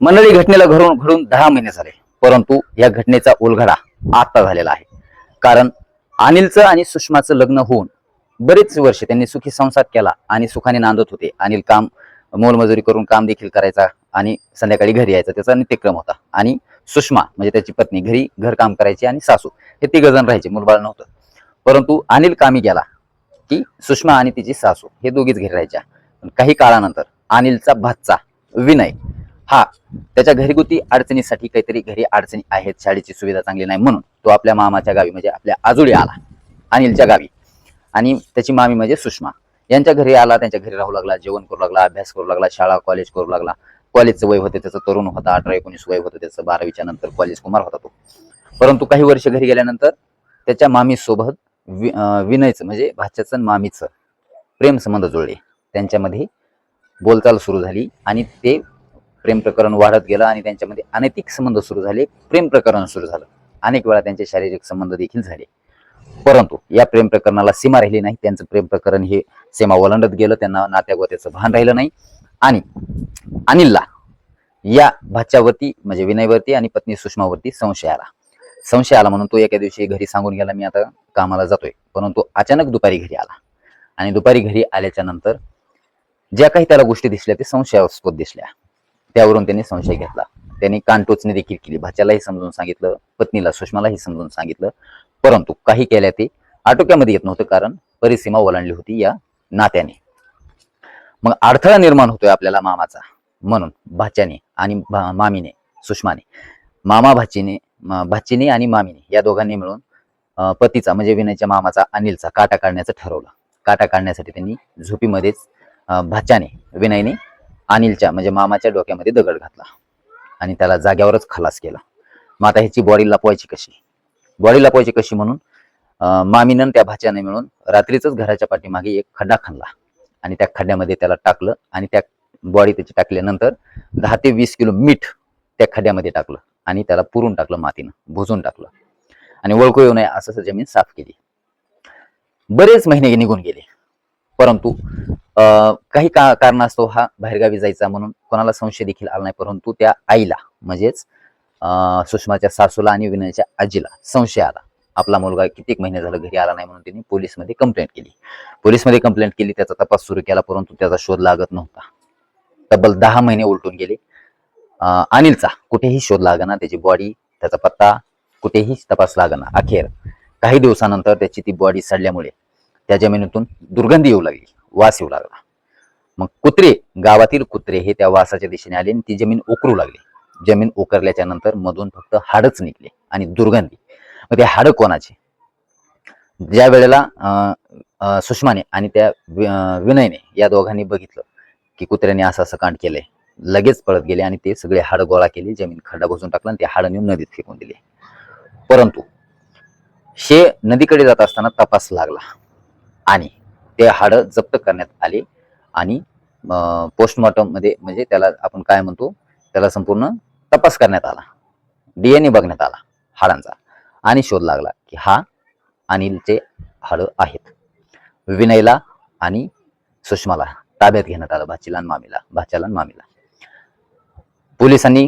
मंडळी घटनेला घडून घडून दहा महिने झाले. परंतु या घटनेचा उलगडा आता झालेला आहे. कारण अनिलचं आणि सुषमाचं लग्न होऊन बरेच वर्ष त्यांनी सुखी संसार केला आणि सुखाने नांदत होते. अनिल काम मोलमजुरी करून काम देखील करायचा आणि संध्याकाळी घरी यायचा. त्याचा नित्यक्रम होता. आणि सुषमा म्हणजे त्याची पत्नी घरी घरकाम करायची आणि सासू हे तिघ जण राहायचे. मुलबाळ नव्हतं. परंतु अनिल कामी गेला की सुषमा आणि तिची सासू हे दोघीच घरी राहायच्या. पण काही काळानंतर अनिलचा भाचा विनय हा त्याच्या घरगुती अडचणीसाठी काहीतरी घरी अडचणी आहेत शाळेची सुविधा चांगली नाही म्हणून तो आपल्या मामाच्या गावी म्हणजे आपल्या आजोळी आला अनिलच्या गावी. आणि त्याची मामी म्हणजे सुषमा. यांच्या घरी आला त्यांच्या घरी राहू लागला जेवण करू लागला अभ्यास करू लागला शाळा कॉलेज करू लागला. कॉलेजचं वय होतं त्याचं तरुण होता अठरा एकोणीस वय होतं त्याचं बारावीच्या नंतर कॉलेज कुमार होता तो. परंतु काही वर्ष घरी गेल्यानंतर त्याच्या मामीसोबत वि विनयचं म्हणजे भाच्याचं मामीचं प्रेम संबंध जुळले. त्यांच्यामध्ये बोलचाल सुरू झाली आणि ते प्रेम प्रकरण वाढत गेलं आणि त्यांच्यामध्ये अनैतिक संबंध सुरू झाले. प्रेम प्रकरण सुरू झालं. अनेक वेळा त्यांचे शारीरिक संबंध देखील झाले. परंतु या प्रेम प्रकरणाला सीमा राहिली नाही. त्यांचं प्रेम प्रकरण हे सीमा ओलांडत गेलं. त्यांना नात्यागोत्याचं भान राहिलं नाही. आणि अनिलला या भाच्यावरती म्हणजे विनयवरती आणि पत्नी सुषमावरती संशय आला. संशय आला म्हणून तो एका दिवशी घरी सांगून गेला मी आता कामाला जातोय. परंतु अचानक दुपारी घरी आला. आणि दुपारी घरी आल्याच्यानंतर ज्या काही त्याला गोष्टी दिसल्या ते संशयास्पद दिसल्या. त्यावरून त्यांनी संशय घेतला. त्यांनी कानटोचणी देखील केली. भाच्यालाही समजून सांगितलं पत्नीला सुषमालाही समजून सांगितलं. परंतु काही केल्या ते आटोक्यामध्ये येत नव्हतं कारण परिसीमा ओलांडली होती या नात्याने. मग अडथळा निर्माण होतोय आपल्याला मामाचा. म्हणून भाच्याने आणि मामीने सुषमाने मामा भाचीने भाचीने आणि मामीने या दोघांनी मिळून पतीचा म्हणजे विनयच्या मामाचा अनिलचा काटा काढण्याचं ठरवलं. काटा काढण्यासाठी त्यांनी झोपीमध्येच अं, भाच्याने विनयने अनिलच्या म्हणजे मामाच्या डोक्यामध्ये दगड घातला. आणि त्याला जाग्यावरच खलास केला. मग आता ह्याची बॉडी लपवायची कशी? बॉडी लपवायची कशी म्हणून? अं, मामीनं त्या भाच्याने मिळून रात्रीच घराच्या पाठीमागे एक खड्डा खणला आणि त्या खड्ड्यामध्ये त्याला टाकलं आणि त्या बॉडी त्याची टाकल्यानंतर दहा ते वीस किलो मीठ त्या खड्ड्यामध्ये टाकलं. आणि त्याला पुरून टाकलं मातीनं भुजून टाकलं. आणि ओळखू येऊ नये असं जमीन साफ केली. बरेच महिने निघून गेले. परंतु काही का कारणास्तव हा बाहेरगावी जायचा म्हणून कोणाला संशय देखील आला नाही परंतु त्या आईला म्हणजेच सुषमाच्या सासूला आणि विनयच्या आजीला संशय आला. आपला मुलगा कित्येक महिने झालं घरी आला नाही म्हणून त्यांनी पोलीसमध्ये कंप्लेंट केली. पोलीसमध्ये कंप्लेंट केली त्याचा तपास सुरू केला परंतु त्याचा शोध लागत नव्हता. तब्बल दहा महिने उलटून गेले. अनिलचा कुठेही शोध लागना त्याची बॉडी त्याचा पत्ता कुठेही तपास लागना. अखेर काही दिवसानंतर त्याची ती बॉडी सडल्यामुळे त्या जमिनीतून दुर्गंधी येऊ लागली. वास येऊ लागला. मग कुत्रे गावातील कुत्रे हे त्या वासाच्या दिशेने आले आणि ती जमीन ओकरू लागली. जमीन ओकरल्याच्या नंतर मधून फक्त हाडच निघले आणि दुर्गंधी. मग ते हाड कोणाचे? ज्या वेळेला अं, सुषमाने आणि त्या विनयने या दोघांनी बघितलं की कुत्र्याने असं असं कांड केलंय लगेच पळत गेले आणि ते सगळे हाड गोळा केले जमीन खड्डा घुसून टाकला आणि ते हाड नेऊन नदीत फेकून दिले. परंतु शे नदीकडे जात असताना तपास लागला. आणि ते हाडं जप्त करण्यात आले आणि पोस्टमॉर्टममध्ये म्हणजे त्याला आपण काय म्हणतो त्याला संपूर्ण तपास करण्यात आला. डीएनए बघण्यात आला हाडांचा आणि शोध लागला की हा अनिलचे हाड आहेत. विनयला आणि सुषमाला ताब्यात घेण्यात आलं भाचीला मामीला भाच्याला मामीला. पोलिसांनी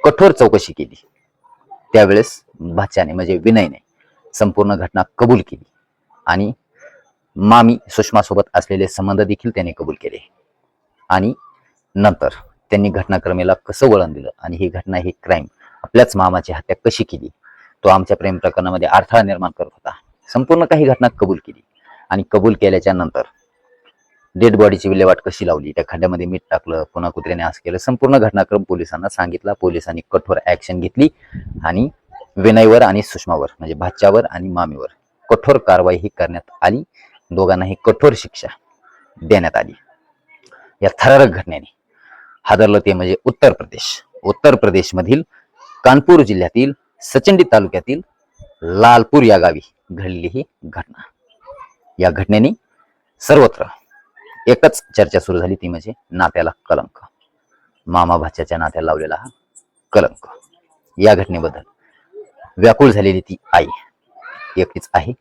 कठोर चौकशी केली. त्यावेळेस भाच्याने म्हणजे विनयने संपूर्ण घटना कबूल केली आणि मामी सुषमासोबत असलेले संबंध देखील त्याने कबूल केले. आणि नंतर त्यांनी घटनाक्रमेला कसं वळण दिलं आणि ही घटना ही क्राईम आपल्याच मामाची हत्या कशी केली? तो आमच्या प्रेम प्रकरणामध्ये अडथळा निर्माण करत होता. संपूर्ण काही घटना कबूल केली. आणि कबूल केल्याच्यानंतर डेड बॉडीची विल्हेवाट कशी लावली? त्या खड्ड्यामध्ये मीठ टाकलं पुन्हा कुत्र्याने असं केलं संपूर्ण घटनाक्रम पोलिसांना सांगितला. पोलिसांनी कठोर ऍक्शन घेतली आणि विनयवर आणि सुषमावर म्हणजे भाच्यावर आणि मामीवर कठोर कारवाई ही करण्यात आली. दोघांनाही कठोर शिक्षा देण्यात आली. या थरारक घटनेने हादरलं ते म्हणजे उत्तर प्रदेश. उत्तर प्रदेशमधील कानपूर जिल्ह्यातील सचंडी तालुक्यातील लालपूर या गावी घडलेली ही घटना. या घटनेने सर्वत्र एकच चर्चा सुरू झाली ती म्हणजे नात्याला कलंक. मामा भाच्याच्या नात्याला लावलेला हा कलंक. या घटनेबद्दल व्याकुळ झालेली ती आई एकटीच आहे.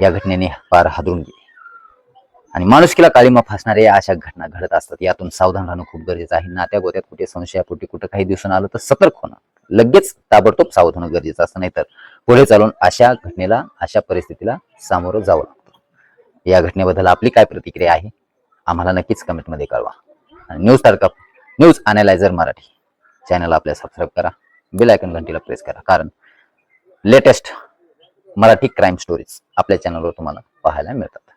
या घटनेने पार हादरून गेली. आणि माणुसकीला काळीमा फासणारे अशा घटना घडत असतात. यातून सावधान राहणं खूप गरजेचं आहे. नात्या गोत्यात कुठे संशयापोटी कुठं काही दिसून आलं तर सतर्क होणं. लगेच ताबडतोब सावध होणं गरजेचं असतं. नाही तर पुढे चालून अशा घटनेला अशा परिस्थितीला सामोरं जावं लागतं. या घटनेबद्दल आपली काय प्रतिक्रिया आहे? आम्हाला नक्कीच कमेंटमध्ये कळवा. आणि न्यूज तारका न्यूज अनालायझर मराठी. चॅनल आपल्या सबस्क्राईब करा. बेल आयकन घंटीला प्रेस करा. कारण लेटेस्ट मराठी क्राईम स्टोरीज आपल्या चॅनलवर तुम्हाला पाहायला मिळतात.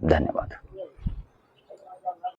धन्यवाद.